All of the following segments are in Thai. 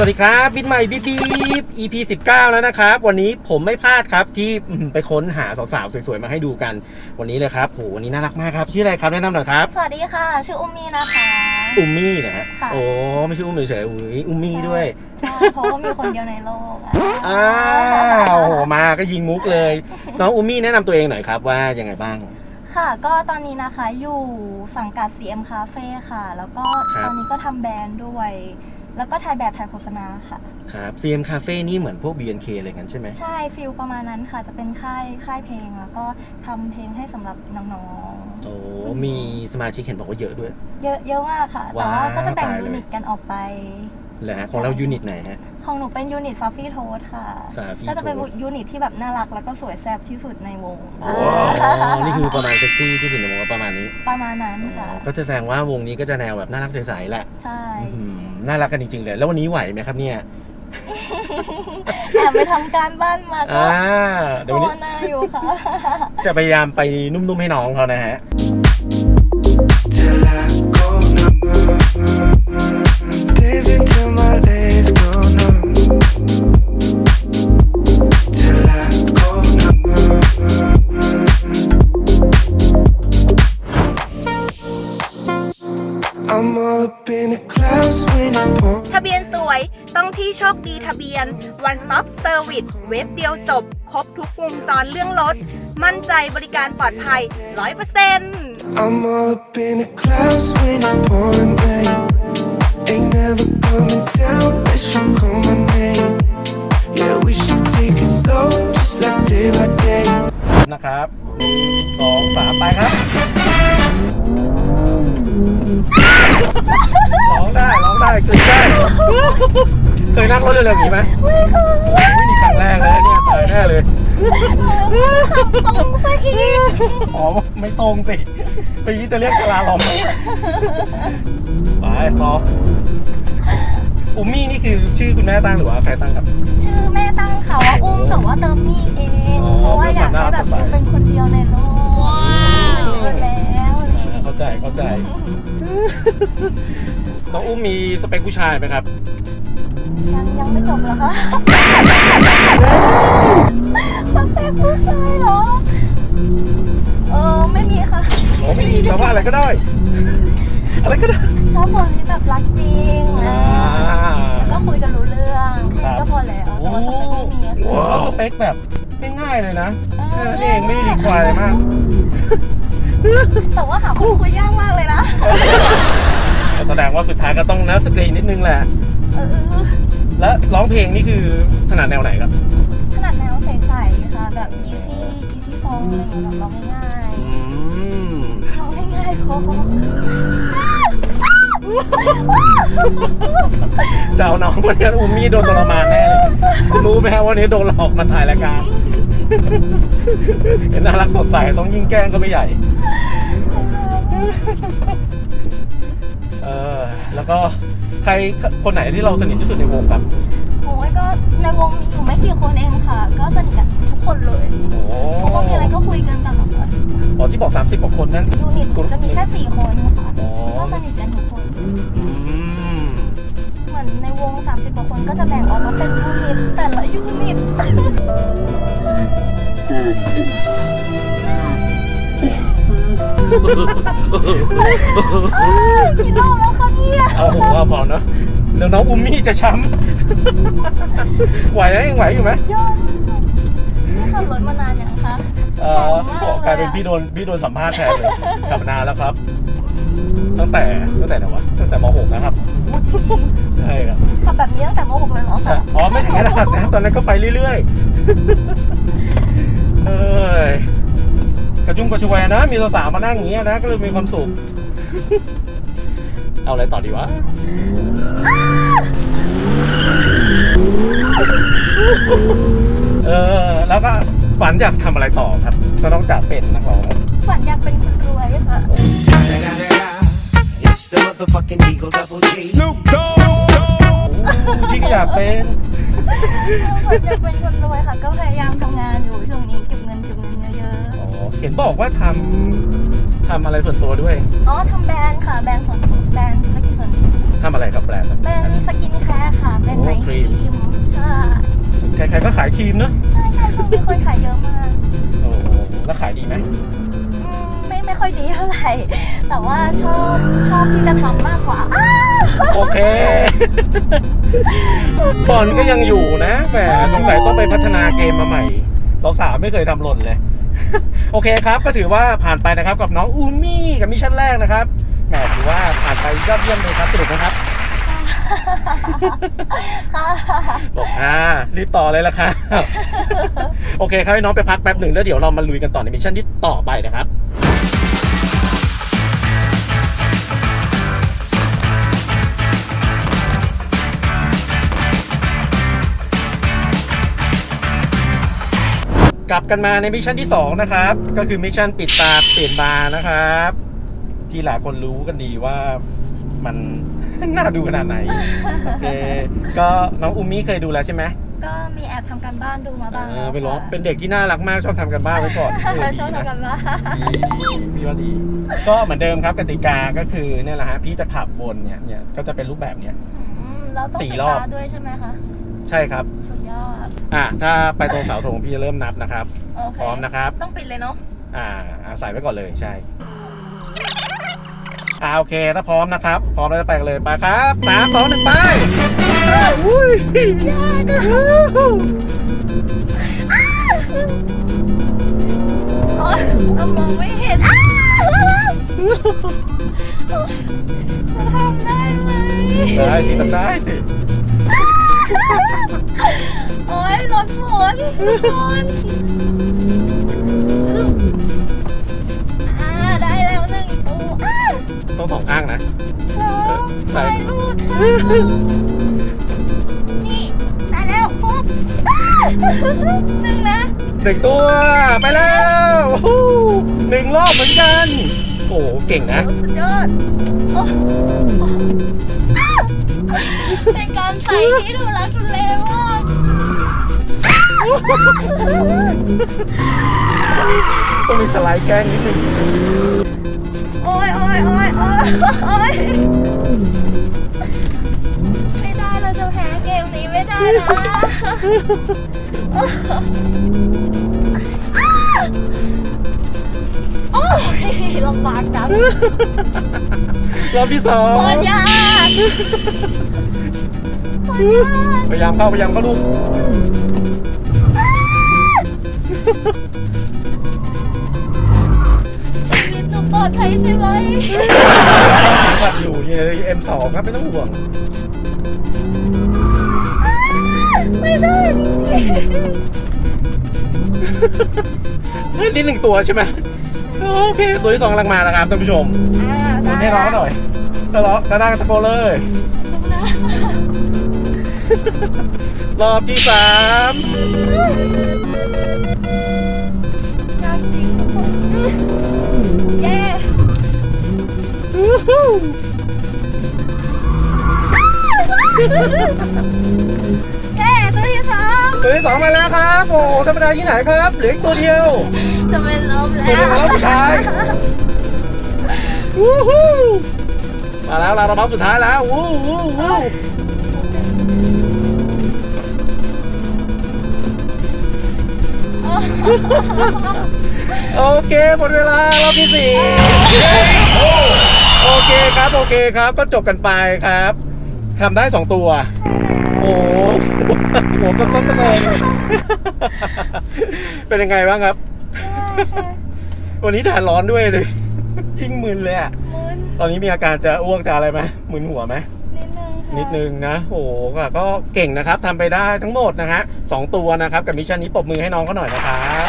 สวัสดีครับ บิดใหม่บีบี EP 19 แล้วนะครับ วันนี้ผมไม่พลาดครับที่อืมไปค้นหาสาวๆ สวยๆ มาให้ดูกัน วันนี้เลยครับโหวันนี้น่ารักมากครับ ชื่ออะไรครับแนะนำหน่อยครับ สวัสดีค่ะ ชื่ออุ้มมี่นะคะ อุมมี่นะฮะค่ะโอ้ไม่ใช่อุ้มเฉยๆอุ้ยอุมมี่ด้วย ใช่เพราะว่ามีคนเดียวในโลกอะอ้าวโอ้โหมาก็ยิงมุกเลย น้องอุมมี่แนะนำตัวเองหน่อยครับว่ายังไงบ้างค่ะ ก็ตอนนี้นะคะอยู่สังกัด CM Cafe ค่ะ แล้วก็ครับตอนนี้ก็ทำแบรนด์ด้วย แล้วก็ถ่ายแบบถ่ายโฆษณาค่ะ ครับ CM Cafe นี่เหมือนพวก BNK อะไรกันใช่ไหมใช่ฟิลประมาณนั้นค่ะ จะเป็นค่ายค่ายเพลง แล้วก็ทำเพลงให้สำหรับน้องโอ้มีสมาชิกเห็นบอกว่าเยอะด้วย ๆ เยอะเยอะมากค่ะ แต่ว่าว้าวก็จะแบ่งตายเลย ยูนิตกันออกไป เหรอฮะของเรายูนิตไหนฮะ ของหนูเป็นยูนิตฟัฟฟี่โทสค่ะ Fluffy ก็จะเป็น Toast ยูนิตที่แบบน่ารักแล้วก็สวยแซ่บที่สุดในวงอ๋อนี่คือประมาณเซ็กซี่ที่สุดในวงก็ประมาณนี้ประมาณนั้นค่ะก็จะแสดงว่าวงนี้ก็จะแนวแบบน่ารักใสๆแหละใช่อืมน่ารักกันจริงๆเลย แล้ววันนี้ไหวไหมครับเนี่ยแอบไปทำการบ้านมาก็อ่าเดี๋ยวภาวันวนี้นาอยู่ค่ะ จะพยายามไปนุ่มๆให้น้องเขานะฮะ ทะเบียนสวยต้องที่โชคดีทะเบียน One Stop Service เว็บเดียวจบ ครบทุกวงจรเรื่องรถ มั่นใจบริการปลอดภัย 100% I'm all up in the clouds when it's pouring rain. Ain't never coming down unless you call my name. Yeah, we should take it slow, just like day by day. นะครับหนึ่งสองสามไปครับ ร้องได้ร้องได้กรี๊ดได้ เคยนั่งรถเร็วๆอย่างนี้ไหมไม่เคยไม่มีครั้งแรกเลยเนี่ยตายแน่เลยตรงซะอีกอ๋อไม่ตรงสิเมื่อกี้จะเรียกชลาลอมไปพออุมมี่นี่คือชื่อคุณแม่ตั้งหรือว่าใครตั้งครับ ชื่อแม่ตั้งค่ะว่าอุ้มแต่ว่าเติมมี่เองอ๋อเพราะว่าอยากให้แบบเป็นคนเดียวในโลกเกินแล้วอะไรอย่างเงี้ย เข้าใจเข้าใจ น้องอุ้มมีสเปคผู้ชายไหมครับ ยังยังไม่จบเหรอคะสเปคผู้ชายเหรอ เออไม่มีค่ะ โอ้ไม่มีแปลว่าอะไรก็ได้ อะไรก็ได้ ชอบคนที่แบบรักจริงอ่าแล้วก็คุยกันรู้เรื่องแค่นี้ก็พอแล้วแต่ว่าสเปคไม่มีอะโอ้สเปคแบบง่ายๆเลยนะแค่นั้นเองไม่ได้รีควายอะไรมาก แต่ว่าหาคนคุยยากมากเลยนะ แสดงว่าสุดท้ายก็ต้องนะสกรีนนิดนึงแหละ เออ แล้วร้องเพลงนี่คือถนัดแนวไหนครับ ถนัดแนวใสๆค่ะ แบบ easy easy song อะไรอย่างเงี้ยแบบร้องง่ายอืมๆร้องง่ายๆพอจะเอาน้องคนนี้อุ้มมี่โดนทรมานแน่เลยคุณรู้ไหมฮะว่าวันนี้โดนหลอกมาถ่ายรายการ เห็นน่ารักสดใสต้องยิ่งแกล้งก็ไม่ใหญ่ เออแล้วก็ใครคนไหนที่เราสนิทที่สุดในวงครับโอ้ยก็ในวงมีอยู่ไม่กี่คนเองค่ะ ก็สนิทกันทุกคนเลยโอ้เพราะว่ามีอะไรก็คุยกันตลอดอ๋อที่บอก 30กว่าคนนั้นยูนิตจะมีแค่สี่คนค่ะอ๋อก็สนิทกันทุกคนอืมเหมือน ในวง 30กว่าคนก็จะแบ่งออกมาเป็นยูนิตแต่ละยูนิตเอ้ยกี่รอบแล้วคะเนี่ยเอาผมว่าพอเนอะเดี๋ยวน้องอุ้มมี่จะช้ำ ไหวแล้วยังไหวอยู่ไหมยอดนี่ขับรถมานานยังคะ เออแข็งมากกลายเป็นพี่โดนพี่โดนสัมภาษณ์แทนเลยกลับมานานแล้วครับ ตั้งแต่ตั้งแต่ไหนวะตั้งแต่ม .6 นะครับโอ้จริงใช่ครับๆขับแบบนี้ตั้งแต่ม .6 เลยเหรอใช่คะอ๋อไม่ถึงขนาดนะตอนนั้นก็ไปเรื่อยๆเอ้ยกระจุงกระชวยนะ มีสาวๆมานั่งอย่างเงี้ยนะ ก็เลยมีความสุข เอาอะไรต่อดีวะเออแล้วก็ฝันอยากทำอะไรต่อครับก็ต้องจากเป็นนักร้อง ฝันอยากเป็นคนรวยค่ะ It's the motherfucking Eagle Double G. พี่ก็อยากเป็นฝันอยากเป็นคนรวยค่ะ ก็พยายามทำงานอยู่ช่วงนี้เก็บเงินเก็บเงินเยอะอ๋อเห็นบอกว่าทำทำอะไรส่วนตัวด้วย ๆ อ๋อทำแบรนด์ค่ะ แบรนด์ส่วนตัวแบรนด์ธุรกิจส่วนตัวททำอะไรครับแบรนด์นั้นเป็นสกินแคร์ค่ะ เป็นโอ้ไนท์คครีรีมมใช่ใครๆก็ขายครีมเนอะใช่ใช่ช่วงนี้คนขายเยอะมาก โอ้โหแล้วขายดีไหมอืม ไม่ค่อยดีเท่าไหร่ แต่ว่าชอบชอบที่จะทำมากกว่าอ้าวโอเคบอลก็ยังอยู่นะแหมสงสัยต้องไปพัฒนาเกมมาใหม่สาวๆไม่เคยทำหล่นเลย โอเคครับก็ถือว่าผ่านไปนะครับกับน้องอูมี่กับมิชชั่นแรกนะครับแหมถือว่าผ่านไปยอดเยี่ยมเลยครับสรุปนะครับ ค่ะ บอกอ่ารีบต่อเลยละครับโอเคครับให้น้องไปพักแป๊บหนึ่งแล้วเดี๋ยวเรามาลุยกันต่อในมิชชั่นที่ต่อไปนะครับ กลับกันมาในมิชชั่นที่ 2 นะครับ ก็คือมิชชั่นปิดตาเปลี่ยนบาร์นะครับ ที่หลายคนรู้กันดีว่า มัน น่าดูขนาดไหน โอเค ก็น้องอุมมี่เคยดูแล้วใช่ไหมก็มีแอบทำการบ้านดูมาบ้างเอแล้อวเป็นร้องค่ะเป็นเด็กที่น่ารักมากชอบทำกันบ้านไว้ก่อนเชอบทำการบ้านดีดีพี่ว่าดี ก็เหมือนเดิมครับกติกาก็คือเนี่ยแหละฮะพี่จะขับวนเนี่ยเนี่ยก็จะเป็นรูปแบบเนี้ยอืมเราต้องสี่ปิดรอบ ตาด้วยใช่ไหมคะใช่ครับ สุดยอดอะถ้าไปตรงเสาธงพี่จะเริ่มนับนะครับ โอเคพร้อมนะครับ ต้องปิดเลยเนาะอ่าอ่าใส่ไว้ก่อนเลยใช่ อ่าโอเค ถ้าพร้อมนะครับ พร้อมแล้วจะไปกันเลยไปครับสามสองหนึ่งไปอุ้ยยากอะโอ๊ยเรามองไม่เห็นอ้าวจะทำได้ไหมได้สิต้องได้สิโอ๊ยรถหมุนทุกคน องสองข้างนะใส่ใส่รูดค่ะนี่ได้แล้วครบอ้าหนึ่งนะหนึ่งตัวไปแล้วโอ้โหหนึ่งรอบเหมือนกัน โอ้โหเก่งนะโอ้สุดยอดโอ้โอ้อ้าเป็นการใส่ที่ดูรักทุเลมากต้องมีสไลด์แกล้งนิดนึงโอ้ ยโอ้ยโอ้ยโอ้ยโอ้ยไม่ได้เราจะแพ้เกมนี้ไม่ได้นะโอ้ยลำบากจังรอบที่สองโคตรยากโคตรยากพยายามเข้าพยายามเข้าลูก ลอดภัยใช่ไหมขับอยู่เนี่ยเอ็มสองครับไม่ต้องห่วงไม่ได้จริงเฮ้ยนี่หนึ่งตัวใช่ไหมโอเคตัวที่สองกำลังมาแล้วครับท่านผู้ชมๆอ่าดูได้ให้ร้องหน่อยตะเลาะตะนั่งตะโกนเลยนะรอบที่สามย เย้ตัวที่สองตัวที่สองมาแล้วครับ โอ้โหธรรมดาที่ไหนครับ เหลืออีกตัวเดียวจะเป็นลมตัวแล้เดียววรอบสุดท้ายวู้ฮู้มาแล้วเรารอบสุดท้ายแล้ววู้วู้วู้โอเคหมดเวลารอบที่สี่ โอเคครับโอเคครับก็จบกันไปครับทำได้สองตัว โอ้โหหัวก็ต้นตะโกนเป็นยังไงบ้างครับ วันนี้แดดร้อนด้วยเลย ยิ่งมึนเลยอะมึนตอนนี้มีอาการจะอ้วกจะอะไรไหมมึนหัวไหมนิดนึงค่ะนิดนึงนะโอ้โหก็เก่งนะครับทำไปได้ทั้งหมดนะฮะสองตัวนะครับ กับมิชชั่นนี้ปรบมือให้น้องเขาหน่อยนะครับ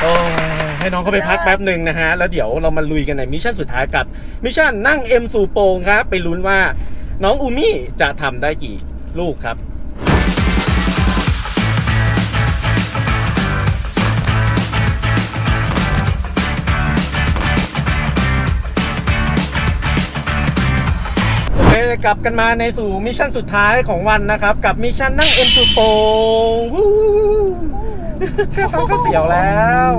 โอ้ย ให้น้องเขาไปพักแป๊บหนึ่งนะฮะ แล้วเดี๋ยวเรามาลุยกันในมิชชั่นสุดท้ายกับมิชชั่นนั่งเอ็มสู่โปงครับ ไปลุ้นว่าน้องอูมี่จะทำได้กี่ลูกครับโอเคกลับกันมาในสู่มิชชั่นสุดท้ายของวันนะครับ กับมิชชั่นนั่งเอ็มสุดโปงวู้แค่ฟังก็เสียวแล้ว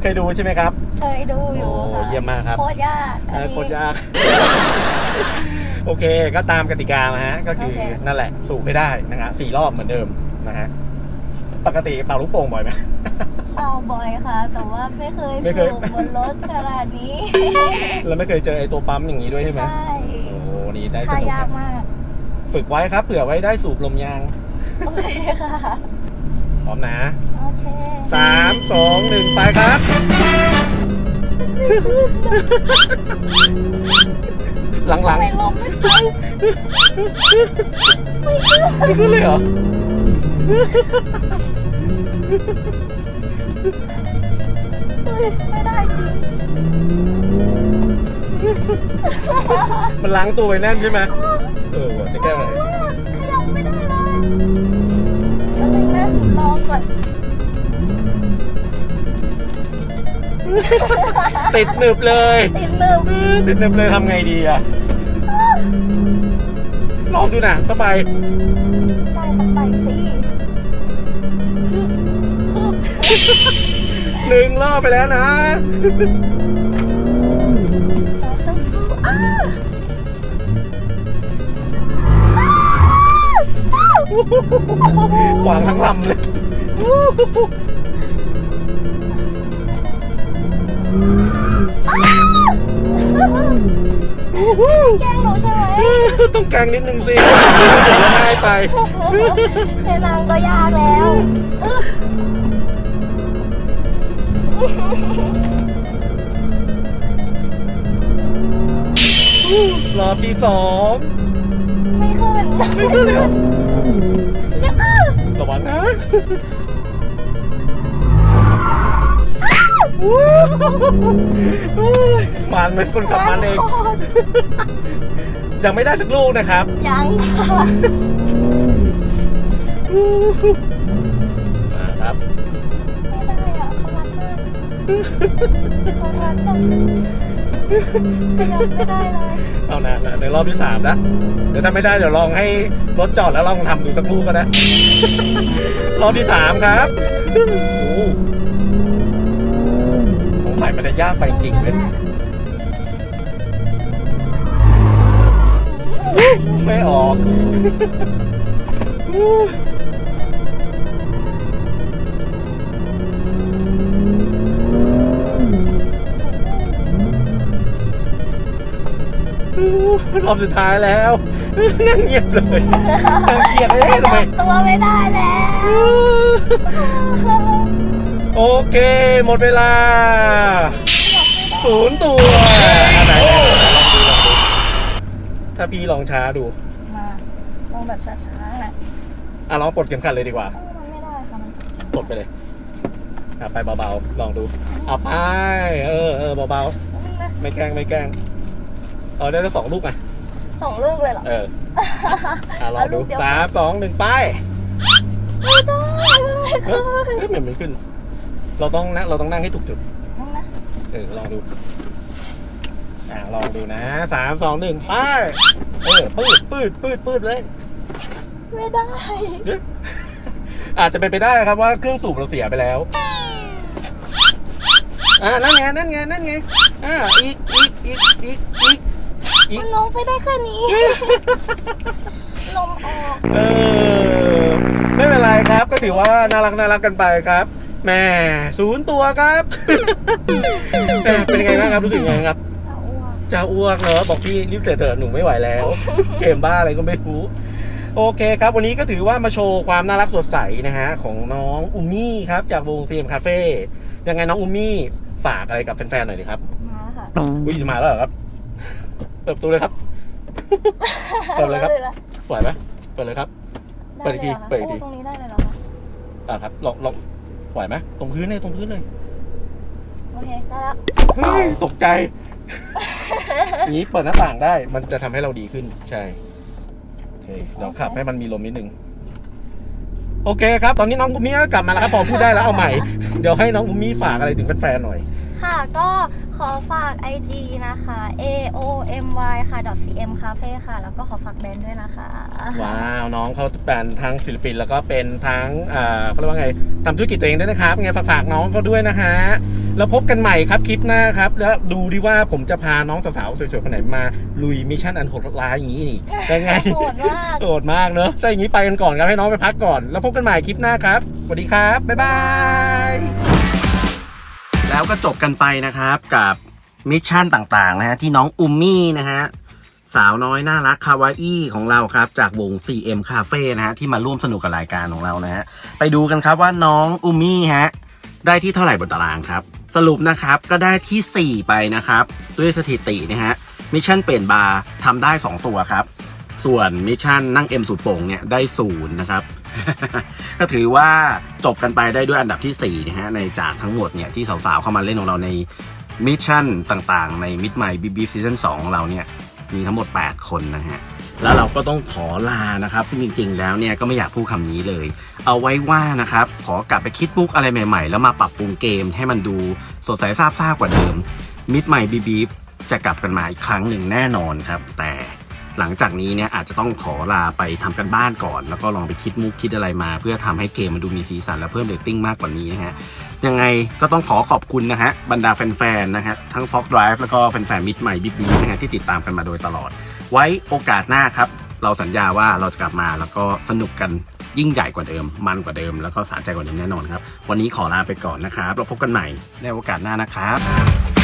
เคยดูใช่ไหมครับ เคยดูอยู่ค่ะโอ้เยี่ยมมากครับ โคตรยากเออันอนี้ โคตรยาก โอเค ก็ตามกติกานะฮะ ก็คือโอเค นั่นแหละ สูบไม่ได้นะฮะสี่รอบเหมือนเดิมนะฮะ ปกติเป่าลูกโป่งบ่อยไหมเป่าบ่อยค่ะ แต่ว่าไม่เคยไม่เคย สูบบนรถขนาดนี้ แล้วไม่เคยเจอไอ้ตัวปั๊มอย่างนี้ด้วยใช่ไหมใช่โอ้โหนี่ได้สทานุกยากนะมาก ฝึกไว้ครับ เผื่อไว้ได้สูบลมยาง โอเคค่ะ พร้อมนะโอเคสามสองหนึ่งไปครับ หลังไม่ลงไม่ไปๆไม่ขึ้นเลยเหรอ เฮ้ยไม่ได้จริงมันล้างตัวไว้แน่นใช่ไหมเออว่ะจะแก้ไงขยับไม่ได้เลย แล้วนึงนะลองก่อนติดหนึบเลย ติดหนึบเออติดหนึบเลยทำไงดีอะลองดูนะเข้าไปได้สักใบสิหนึ่งรอบไปแล้วนะ ขวางทั้งลำเลยแกล้งหนูใช่ไหมต้องแกล้งนิดนึงสิเดี๋ยวง่ายไปแค่นางก็ยากแล้วรอบที่สองไม่ขึ้นไม่ขึ้นเลยเหรอยัง อ้าระวังนะมันเหมือนคนขับมันเองยังไม่ได้สักลูกนะครับ ยังค่ะมาครับ ไม่ได้อะเขารักมากเขารักแบบ ขยับไม่ได้เลยเอานะในรอบที่สามนะ เดี๋ยวถ้าไม่ได้เดี๋ยวลองให้รถจอดแล้วลองทำดูสักลูกก็นะรอบที่สามครับโอ้โหสงสัยมันจะยากไปจริงเลยไม่ออก รอบสุดท้ายแล้ว นั่งเงียบเลยนั่งเงียบเลยทำไมตัวไม่ได้แล้ว โอเค หมดเวลา ศูนย์ตัวอันไหนลองดูลองดูถ้าพี่ลองช้าดู มาลองแบบช้าๆนะอะลองปลดเข็มขัดเลยดีกว่า มันไม่ได้ค่ะมันปลดไปเลยอะไปเบาๆ ลองดูเอาไป เออเออเบานี่นะๆไม่แกล้งไม่แกล้ง เอาได้แล้วสองลูกไง สองลูกเลยเหรอ เอออะลองเอาลูดูกเดียว สามสองหนึ่งไปไม่ได้ไม่เอ้ขึ้ยนเอ้ยมันไม่ขึ้น เราต้องนั่งเราต้องนั่งให้ถูกจุด นั่งนะเออลองดูอ่าลองดูนะสามสองหนึ่งไปเออปืดปืดปืดปืดเลยไม่ได้เอ๊ะอาจจะเป็นไปได้ครับว่าเครื่องสูบเราเสียไปแล้วอ่านั่นไงนั่นไงนั่นไงอ่าอีกอีกอีกอีกอีกอีก มันน้องไปได้แค่นี้ ลมออกเออไม่เป็นไรครับ ก็ถือว่าน่ารักน่ารักกันไปครับแหม่ศูนย์ตัวครับแหม่เป็นยังไงบ้างครับรู้สึกยังไงครับ จะอ้วกจะอ้วกเนอะบอกพี่รีบเถอะเถอะหนูไม่ไหวแล้ว เกมบ้าอะไรก็ไม่รู้ โอเคครับ วันนี้ก็ถือว่ามาโชว์ความน่ารักสดใสนะฮะ ของน้องอุมมี่ครับ จากวงซีเอ็มคาเฟ่ยังไงน้องอุมมี่ฝากอะไรกับแฟนๆหน่อยดีครับ มาแล้วค่ะ อุ้ยจะมาแล้วเหรอครับ เปิดประตูเลยครับ เปิดเลยครับได้ปล่อยไหมเปิดเลยครับ เปิดอีกทีลยหรคะเปิดอีกทีโตรงนี้ได้เลยเหรอคะอ่าครับลองลองปล่อยไหมตรงพื้นเลยตรงพื้นเลยโอเค ได้แล้ว เฮ้ยตกใจนี้เปิดหน้าต่างได้ มันจะทำให้เราดีขึ้น ใช่โอเคเดี๋ยวขับให้มันมีลมนิดนึง โอเคครับ ตอนนี้น้องกุมมี่ก็กลับมาแล้วครับพอพูดได้แล้วเอาใหม่ เดี๋ยวให้น้องกุมมี่ฝากอะไรถึงแฟนๆหน่อย ค่ะก็ ขอฝาก IG นะคะ a o m y ค่ะ .cm cafe ค่ะ แล้วก็ขอฝากแบรนด์ด้วยนะคะ ว้าวน้องเขาเป็นทั้งศิลปินแล้วก็เป็นทั้งอ่าเขาเรียกว่าไงทำธุรกิจตัวเองด้วยนะครับไงฝากฝากน้องเขาด้วยนะฮะแล้วพบกันใหม่ครับคลิปหน้าครับ แล้วดูดิว่าผมจะพาน้องสาวๆสวยๆคนไหนมาลุยมิชชั่นอันโหดร้ายอย่างนี้อีกยังไงโหดมาก โหดมากเนอะถ้าอย่างนี้ไปกันก่อนครับให้น้องไปพักก่อน แล้วพบกันใหม่คลิปหน้าครับสวัสดีครับบ๊ายบาย แล้วก็จบกันไปนะครับกับมิชชั่นต่างๆนะฮะที่น้องอุมมี่นะฮะสาวน้อยน่ารักคาวาอี้ของเราครับ จากวง CM Cafe นะฮะที่มาร่วมสนุกกับรายการของเรานะฮะไปดูกันครับว่าน้องอุมมี่ฮะได้ที่เท่าไหร่บนตารางครับ สรุปนะครับก็ได้ที่ 4 ไปนะครับ ด้วยสถิตินะฮะมิชชั่นเปลี่ยนบาร์ทำได้ 2 ตัวครับ ส่วนมิชชั่นนั่งเอ็มสูตรโป่งเนี่ยได้ศูนย์นะครับ ก็ถือว่าจบกันไปได้ด้วยอันดับที่4นะฮะในจากทั้งหมดเนี่ยที่สาวๆเข้ามาเล่นของเราในมิชชั่นต่างๆ ในมิดไมล์บีบีซีซั่น2ของเราเนี่ยมีทั้งหมด 8 คนนะฮะแล้วเราก็ต้องขอลานะครับ ซึ่งจริง ๆ แล้วเนี่ยก็ไม่อยากพูดคำนี้เลย เอาไว้ว่านะครับ ขอกลับไปคิดมุกอะไรใหม่ๆ แล้วมาปรับปรุงเกมให้มันดูสดใสซาบซ่ากว่าเดิม มิดไมล์บีบีจะกลับกันมาอีกครั้งหนึ่งแน่นอนครับ แต่ หลังจากนี้เนี่ยอาจจะต้องขอลาไปทำกันบ้านก่อน แล้วก็ลองไปคิดมุกคิดอะไรมา เพื่อทำให้เกมมันดูมีสีสันและเพิ่มเรตติ้งมากกว่านี้นะฮะยังไงก็ต้องขอขอบคุณนะฮะบรรดาแฟนๆนะฮะทั้ง Fox Drive แล้วก็แฟนๆมิดใหม่บิ๊กบีนะฮะที่ติดตามกันมาโดยตลอด ไว้โอกาสหน้าครับ เราสัญญาว่าเราจะกลับมาแล้วก็สนุกกันยิ่งใหญ่กว่าเดิม มันกว่าเดิม แล้วก็สะใจกว่าเดิมแน่นอนครับ วันนี้ขอลาไปก่อนนะครับ เราพบกันใหม่ในโอกาสหน้านะครับ